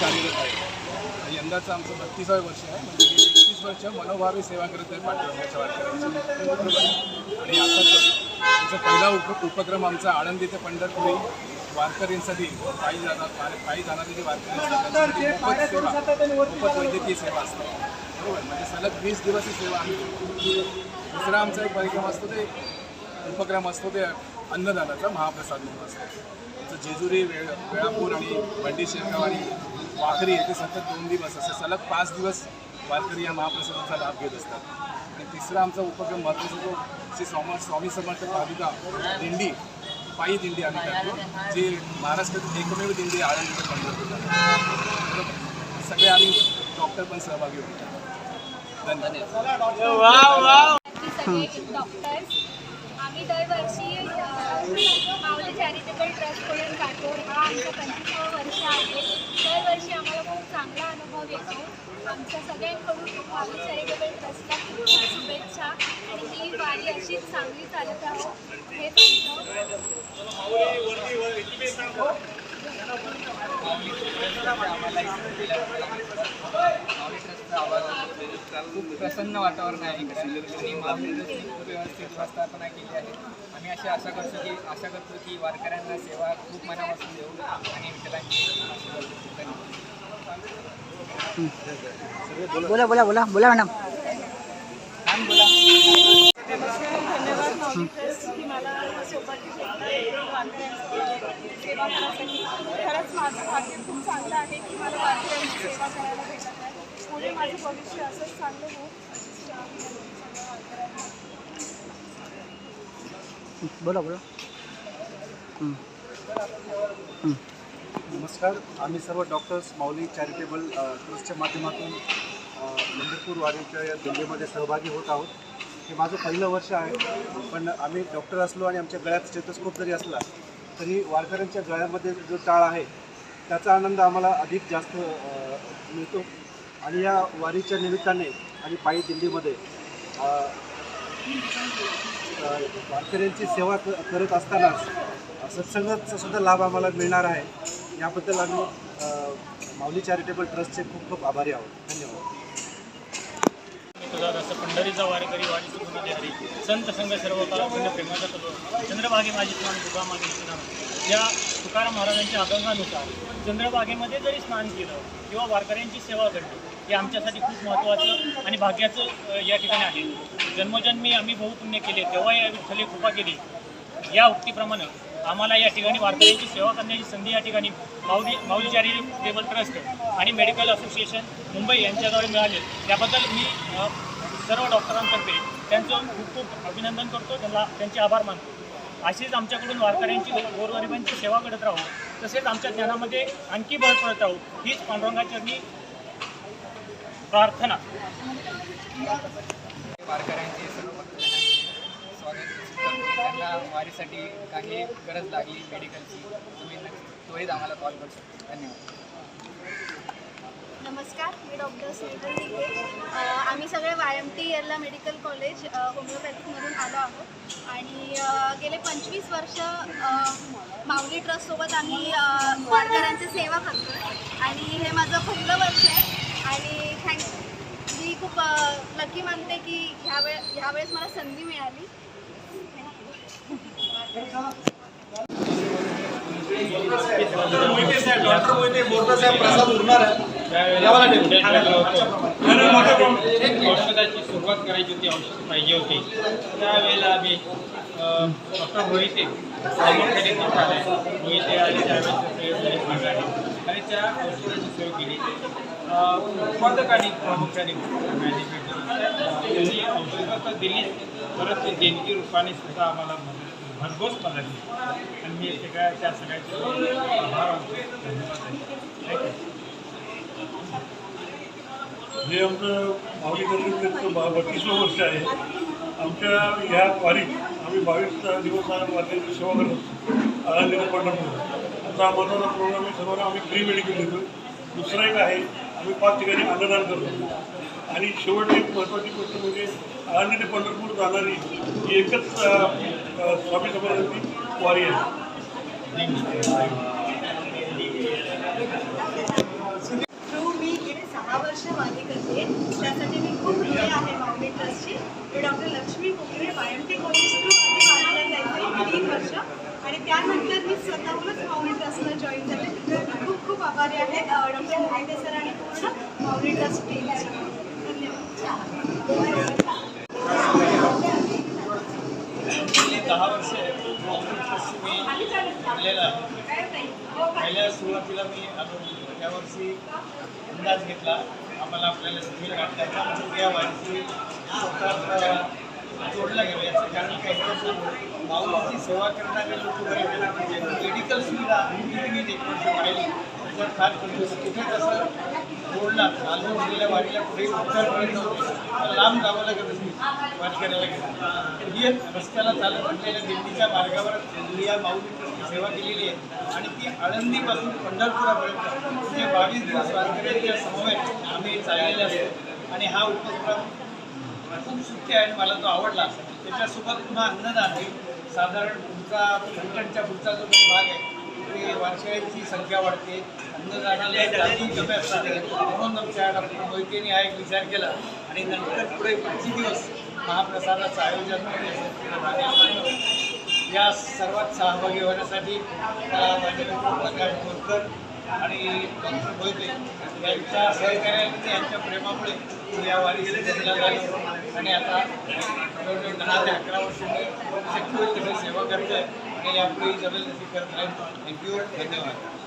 कार्यरत आहे. आणि यंदाचं आमचं बत्तीसावं वर्ष आहे. म्हणजे गेली एकतीस वर्ष मनोभावी सेवा करत आहे पाठिंब्याच्या वारकऱ्यांची. आणि आता त्याचा पहिला उप उपक्रम आमचा आळंदी ते पंढरपुरी वारकऱ्यांसाठी पायी जाणार पायी जाणारी जी वारकरी असतात वैद्यकीय सेवा असते. बरोबर? म्हणजे सलग वीस दिवस ही सेवा आम्ही दुसरा आमचा एक कार्यक्रम असतो ते उपक्रम असतो ते अन्नदानाचा महाप्रसाद म्हणून असतो. आमचं जेजुरी वेळ वेळापूर आणि बंडी शेरगाव आणि वाखरी येथे सतत दोन दिवस असे सलग पाच दिवस वारकरी या महाप्रसादाचा लाभ घेत असतात. आणि तिसरा आमचा उपक्रम महत्त्वाचा जो श्री स्वामी स्वामी समर्थ पालिका दिंडी पायी दिंडी आम्ही करतो जी महाराष्ट्रातील एकमेव दिंडी आळंदी ते पंढरपूर बरोबर? सगळे आम्ही डॉक्टर पण सहभागी होतो धन्यवाद. डॉक्टर्स आम्ही दरवर्षी अ, माऊली चॅरिटेबल ट्रस्टकडून काठोर हा आमचा पंचवीसावं वर्ष आहे. दरवर्षी आम्हाला खूप चांगला अनुभव येतो. आमच्या सगळ्यांकडून माऊली चॅरिटेबल ट्रस्टला खूप खूप शुभेच्छा. आणि ही वारी अशीच चांगली चालत राहो हेच आमचं खूप प्रसन्न वातावरण आहे. आणि महामंडळाची खूप व्यवस्थित व्यवस्थापना केली आहे. आम्ही अशी आशा करतो की आशा करतो की वारकऱ्यांना सेवा खूप मनापासून देऊ आणि विठ्ठलांची बोला बोला बोला बोला मॅडम. खरंच माझं भाग्य खूप चांगलं आहे की मला वारकऱ्यांची सेवा करायला भेटत आहे पुढे माझं भविष्य असंच चांगलं हो बोला बोला. नमस्कार आम्ही सर्व डॉक्टर्स माऊली चॅरिटेबल ट्रस्टच्या माध्यमातून अ, पंढरपूर वारीच्या या दिंडीमध्ये सहभागी होत आहोत. हे माझं पहिलं वर्ष आहे पण आम्ही डॉक्टर असलो आणि आमच्या गळ्यात स्टेथोस्कोप जरी असला तरी वारकऱ्यांच्या गळ्यामध्ये जो टाळ आहे त्याचा आनंद आम्हाला अधिक जास्त मिळतो. आणि या वारीच्या निमित्ताने आणि पायी दिंडीमध्ये वारकऱ्यांची सेवा क करत असतानाच सत्संगाचा सुद्धा लाभ आम्हाला मिळणार आहे. याबद्दल आम्ही माऊली चॅरिटेबल ट्रस्टचे खूप खूप आभारी आहोत. धन्यवाद. तुझा पंढरीचा वारकरी वारी हरी संत संघ सर्व काळ प्रेमाचा तत्व चंद्रभागे माझे स्नान तुका मागे या तुकाराम महाराजांच्या अभंगानुसार चंद्रभागेमध्ये जरी स्नान केलं किंवा वारकऱ्यांची सेवा घडली हे आमच्यासाठी खूप महत्त्वाचं आणि भाग्याचं या ठिकाणी आहे. जन्मजन्मी आम्ही बहुपुण्य केले तेव्हा या विठ्ठले कृपा केली. या उक्तीप्रमाणे आम्हाला या ठिकाणी वारकऱ्यांची सेवा करण्याची संधी या ठिकाणी माऊली माऊली चॅरिटेबल ट्रस्ट आणि मेडिकल असोसिएशन मुंबई यांच्याद्वारे मिळाले. त्याबद्दल मी सर्व डॉक्टरांतर्फे त्यांचं खूप खूप अभिनंदन करतो. त्यांना त्यांचे आभार मानतो. अशीच आमच्याकडून वारकऱ्यांची गोरगरिबांची सेवा करत राहू तसेच आमच्या ज्ञानामध्ये आणखी भर पडत राहू हीच पांडुरंगाचरणी प्रार्थना. वारकऱ्यांचे सर्व स्वागत. त्यांना वारीसाठी काही गरज लागली मेडिकलची तुम्ही त्वरित आम्हाला कॉल करू शकता. धन्यवाद. नमस्कार मी डॉक्टर स्नेहल अ, आम्ही सगळे वाय एम टी इयरला मेडिकल कॉलेज अ, होमिओपॅथिकमधून आलो आहोत. आणि गेले पंचवीस वर्ष माऊली ट्रस्टसोबत आम्ही वारकऱ्यांची सेवा करतो आणि हे माझं पहिलं वर्ष आहे. आणि खूप लकी मानते की ह्या वेळ ह्यावेळेस मला संधी मिळाली. औषधाची सुरुवात करायची होती औषध होती डॉक्टर मोहिते मोहिते आले मागाने आणि त्या औषधाची सोय केली उत्पादकांनी प्रामुख्याने मॅन्युफॅक्चर त्यांनी औषधं तर दिलीच परत ते देणगी रूपाने सुद्धा आम्हाला मदत- भरघोस मदत दिली. आणि मी सगळ्या त्या सगळ्याचे आभार धन्यवाद. हे आमचं माऊली बा बत्तीसवं वर्ष आहे. आमच्या ह्या वारीत आम्ही बावीस दिवस वारकऱ्यांची सेवा करतो आळंदीला पंढरपूर त्याचा अमरनाथ प्रोग्राम आहे सर्वांना आम्ही फ्री मेडिकल देतो. दुसरं एक आहे आम्ही पाच ठिकाणी अन्नदान करतो. आणि शेवटची एक महत्त्वाची गोष्ट म्हणजे आळंदी ते पंढरपूर जाणारी ही एकच स्वामी समाजाची वारी आहे. वर्ष वारी करते त्यासाठी मी खूप आहे डॉक्टर आणि त्यानंतर मी स्वतःहूनच माऊली ट्रस्टला जॉईन झाले. तिथे मी खूप खूप आभारी आहे. डॉक्टर मोहिते सर आणि पूर्ण माऊली ट्रस्ट टीम धन्यवाद. गेली दहा वर्ष मी आलेला आहे पहिल्या सुरुवातीला मी आलो त्यावर्षी अंदाज घेतला आम्हाला आपल्याला सिव्हिल वाटायचा म्हणजे या वारीची जोडला गेला कारण काय तर माऊलीची सेवा करणारे लोक बरे मेडिकल सुविधा एक वर्ष पाहिली त्याच्यात फार कुठे कसं जोडला चालू गेलेल्या वाडीला कुठे उपचार मिळत नव्हते. लांब जावं लागत असेल वारी करायला गेलं ही एक रस्त्याला चालत असलेल्या दिंडीच्या मार्गावर या माऊलीची सेवा केलेली आहे. आणि ती आळंदीपासून पंढरपुरापर्यंत. जे बावीस दिवस वारकऱ्यांच्या समवेत आम्ही चाललेले असतो. आणि हा उपक्रम खूप सुट्टी आहे आणि मला तो आवडला. त्याच्यासोबत पुन्हा अन्नदान हे साधारण पुढचा कंटनच्या पुढचा जो भाग आहे ते वारकऱ्यांची संख्या वाढते. अन्नदानाला जाती कमी असतात. म्हणून आमच्या डॉक्टर मोहितेने हा एक विचार केला. आणि नंतर पुढे पाचही दिवस महाप्रसादाचं आयोजन. या सर्वात सहभागी होण्यासाठी माझे प्रकाश बोरकर आणि डॉक्टर मोहिते यांच्या सहकार्याने यांच्या प्रेमामुळे मी या वारीमध्ये जगला आणि आता जवळजवळ दहा ते अकरा वर्ष मी शक्य होईल तसं सेवा करतोय आणि यापुढे जमेल तशी करत राहील थँक्यू धन्यवाद.